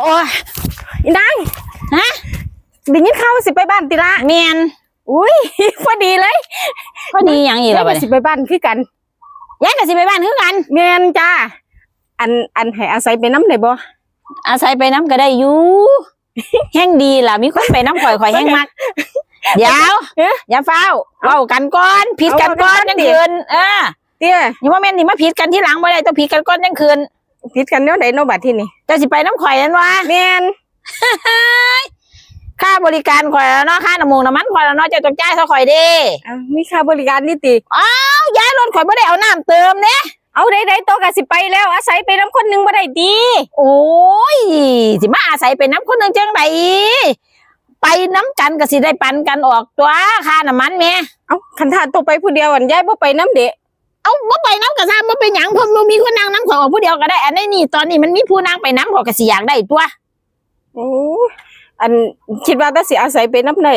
โอ้ยอีนางฮะได้ยินข่าวว่าสิไปบ้านติละเมียนอุ้ย พอดีเลยพอดีหยังอีกแล้วบัดยายก็นี้สิไปบ้านคือกันยายก็สิไปบ้านคือกันแม่นจ้าอันอันให้อาศัยไปน้ำได้บ่อาศัยไปน้ำก็ได้อยู่แห้งดีล่ะมีคนไปน้ำข่อยข่อยแห้งมักเดี๋ยวเอ๊ะอย่าเฝ้าเว้ากันก่อนผิดกันก่อนเอากัจันงดิคืนเออเตี้ย อย่าว่าแม่นนี่มาผิดกันที่หลังบ่ได้ต้องผิดกันก่อนจังคืน ผิดกันแนวใดเนาะบัดที่นี่เจะสิไปน้ำข่อยนั่นวะแม่นค่าบริการข่อยแล้วเนาะค่าน้ำมูกน้ำมันข่อยแล้วเนาะเจะต้องจ่ายเท่าข่อยเด้อ้าวมีค่าบริการนี่ติเอ้าย้ายรถข่อยบ่ได้เอาน้ำเติมเด้เอาได้ได้โตะก็สิไปแล้ว อาศัยไปน้ำคนหนึงบ่ได้ดีโอ้ยสิมาอาศัยเป็นน้ำคนหนึ่งจังไดไปน้ำกันก็สิได้ปันกันออกตัวค่าน้ำมันแม่เอ้าคันถ้าโตะไปผู้เดียวอันยายบ่ไปน้ำเดะ เอาบ่ไปน้ำกระซามบ่เป็นหยังเพิ่มบ่มีคนนั่งน้ำข่อยออกผู้เดียวก็ได้ อันนี้นี่ตอนนี้มันมีผู้นั่งไปน้ำข่อยก็สิอยากได้ตัวโอ้อันคิดว่าแต่สิอาศัยไปน้ำได้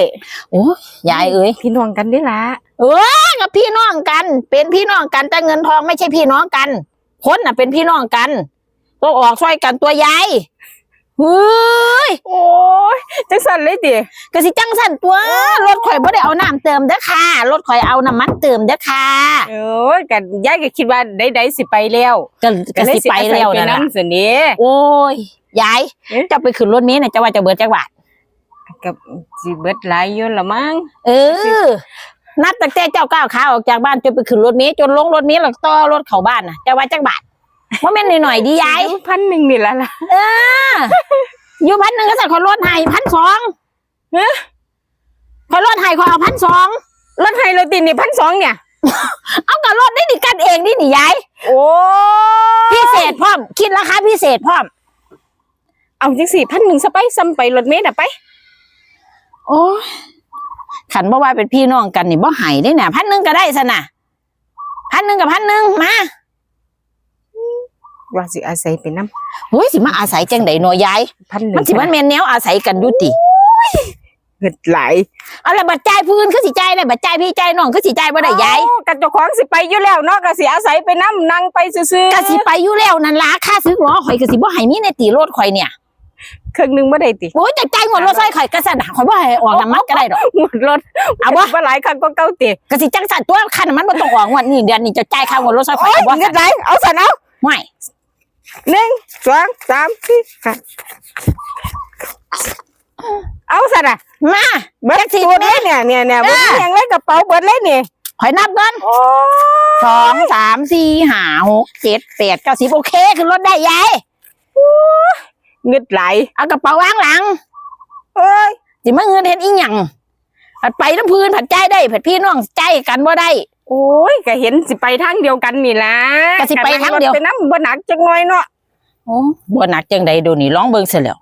โอ้ยายเอ้ยพี่น้องกันนี่ล่ะกับพี่น้องกัน เป็นพี่น้องกันแต่เงินทองไม่ใช่พี่น้องกัน คนน่ะเป็นพี่น้องกันต้องออกช่วยกันตัวยาย เฮ้ยโอ้ยจังสั่นเลยติก็สิจังสั่นตัวรถข่อยบ่ได้เอาน้ำเติมเด้อค่ะรถข่อยเอาน้ำมันเติมเด้อค่ะเออกันยายก็คิดว่าได้ได้สิไปแล้วก็ก็สิไปแล้วไปนั่นล่ะน้ำสินี้โอ้ยยายเอ๊ะจะไปขึ้นรถเมล์เนี่ยจะว่าจะเบิดจักบาทกับสิเบิดหลายอยู่ละมั้งเออนัดตั้งแต่เจ้าก้าวขาออกจากบ้านจนไปขึ้นรถเมล์จนลงรถเมล์แล้วต่อรถเข้าบ้านน่ะจะว่าจักบาท ว่าแม่นหน่อยๆดียายพันหนึ่งนี่ละล่ะเอออยู่พันหนึ่งก็สั่งขอรถให้พันสองเอ๊ะขอรถให้ขอเอาพันสองรถไฮโรตินนี่พันสองเนี่ย เอากับรถได้ดิกันเองนี่นี่ยายโอ้พิเศษพร้อม คิดราคาพิเศษพร้อม เอาจังสี่พันหนึ่งสไปซ้ำไปรถเมล์น่ะไป โอ้ยขันบ่ว่าเป็นพี่น้องกันนี่บ่ใหายได้น่ะพันหนึ่งก็ได้ซะน่ะพันหนึ่งกับพันหนึ่งมา ว่าสิอาศัยไปน้เฮ้ยสิมาอาศัยจังไดหน่อยยายำพันหนึ่งมันสิมันแม่นแนวอาศัยกันอยู่ติเงินหลายอะไรบัดจ่ายพื้นคือสิจ่ายได้บัดจ่ายพี่จ่ายน้องคือสิจ่ายบ่ได้ยายเอ้กันเจ้าของสิไปอยู่แล้วเนาะก็สิอาศัยไปน้ำนั่งไปซื่อๆก็สิไปอยู่แล้วนั่นล่ะค่าซื้อหรอข่อยก็สิบ่ให้มีในตีรถข่อยเนี่ยครึ่งหนึงบ่ได้ติโอ้ยจะจ่ายงวดรถซอยข่อยก็สั่นข่อยบ่ให้ออกน้ำมันก็ได้ดอก หมดรถเอาบ่ บ่หลายครั้งก็เก่าติก็สิจังสั่นตัวค่าน้ำมันบ่ต้องออกงวดนี้เดือนนี้จะจ่ายค่างวดรถซอยข่อยโอ้ยก็บ่เงิสั่นนไหลเอาสันเอาไม่ หนึ่งสองสามสี่ห้าเอาสันอะมาเบิดจักสิตัวเลยเนี่ยเนี่ยเนี่ยเอเบิดอเพียงเลยกระเป๋าเบิดเลยนี่ข่อยนับก่อนโอ้สองสามสี่ห้าหกเจ็ดแปดเก้าสิบโอเคขึ้นรถได้ยายเงินไหลเอากระเป๋าวางหลังเอ้ยสิมาเงินเฮ็ดอีหยังผัดไปน้ำพื้นผัดใจายได้ผัดพี่น้องใจายกันบ่ได้ โอ้ยก็เห็นสิไปทางเดียวกันนี่ล่ะก็สิไปทางเดียวไปน้ำบ่หนักจังน้อยเนาะโอ้บ่หนักจังใดโดนี่ร้องเบิ่งเสียแล้ว